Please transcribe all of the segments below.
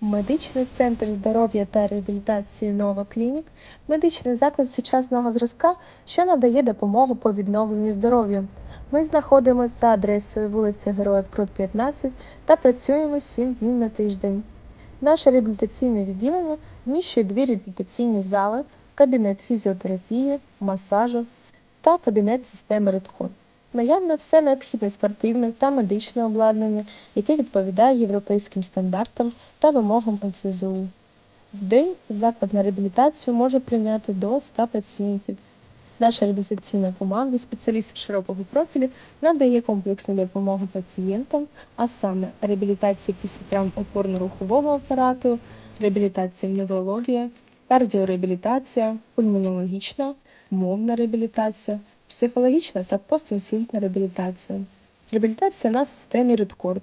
Медичний центр здоров'я та реабілітації Нова Клінік медичний заклад сучасного зразка, що надає допомогу по відновленню здоров'я. Ми знаходимося за адресою вулиця Героїв Крут 15 та працюємо 7 днів на тиждень. Наше реабілітаційне відділення вміщує дві реабілітаційні зали, кабінет фізіотерапії, масажу та кабінет системи Редхон. Наявно все необхідне спортивне та медичне обладнання, яке відповідає європейським стандартам та вимогам НСЗУ. В день заклад на реабілітацію може прийняти до 100 пацієнтів. Наша реабілітаційна команда спеціалістів широкого профілю надає комплексну допомогу пацієнтам, а саме реабілітація після травм опорно-рухового апарату, реабілітація неврологія, кардіореабілітація, пульмонологічна, мовна реабілітація, психологічна та постінсультна реабілітація. Реабілітація на системі Редкорд,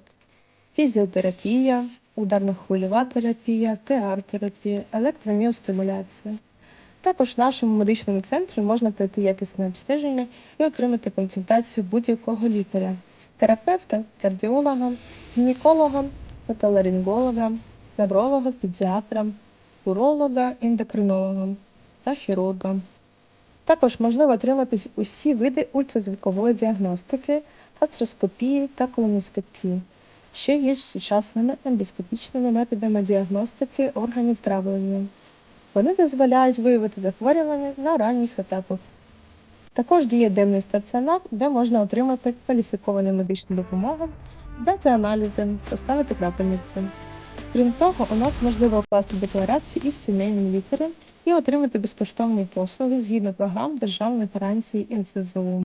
фізіотерапія, ударно-хвильова терапія, ТР-терапія, електроміостимуляція. Також в нашому медичному центрі можна пройти якісне обстеження і отримати консультацію будь-якого лікаря, терапевта, кардіолога, гінеколога, отоларинголога, невролога, педіатра, уролога, ендокринолога та хірурга. Також можливо отримати усі види ультразвукової діагностики, астроскопії та колоноскопії, що є сучасними ендоскопічними методами діагностики органів травлення. Вони дозволяють виявити захворювання на ранніх етапах. Також діє денний стаціонар, де можна отримати кваліфіковану медичну допомогу, дати аналізи, поставити крапельниці. Крім того, у нас можливо укласти декларацію із сімейним лікарем і отримати безкоштовні послуги згідно програм державної гарантії НСЗУ.